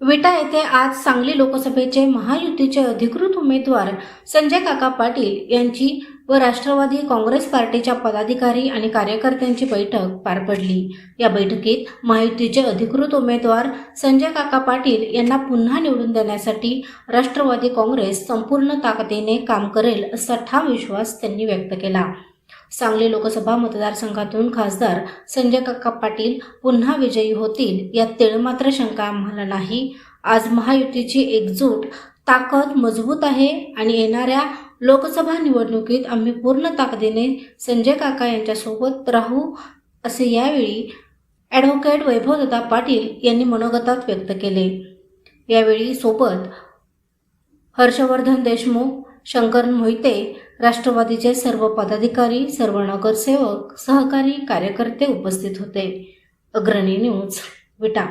विटा येथे आज सांगली लोकसभेचे महायुतीचे अधिकृत उमेदवार संजय काका पाटील यांची व राष्ट्रवादी काँग्रेस पार्टीच्या पदाधिकारी आणि कार्यकर्त्यांची बैठक पार पडली. या बैठकीत महायुतीचे अधिकृत उमेदवार संजय काका पाटील यांना पुन्हा निवडून देण्यासाठी राष्ट्रवादी काँग्रेस संपूर्ण ताकदीने काम करेल असा ठाम विश्वास त्यांनी व्यक्त केला. सांगली लोकसभा मतदारसंघातून खासदार संजय काका पाटील पुन्हा विजयी होतील यात तिळमात्र शंका आम्हाला नाही. आज महायुतीची एकजूट ताकद मजबूत आहे आणि येणाऱ्या लोकसभा निवडणुकीत आम्ही पूर्ण ताकदीने संजय काका यांच्यासोबत राहू असे यावेळी ॲडव्होकेट वैभवदत्ता पाटील यांनी मनोगतात व्यक्त केले. यावेळी सोबत हर्षवर्धन देशमुख शंकर मोहिते राष्ट्रवादीचे सर्व पदाधिकारी सर्व नगरसेवक सहकारी कार्यकर्ते उपस्थित होते. अग्रणी न्यूज विटा.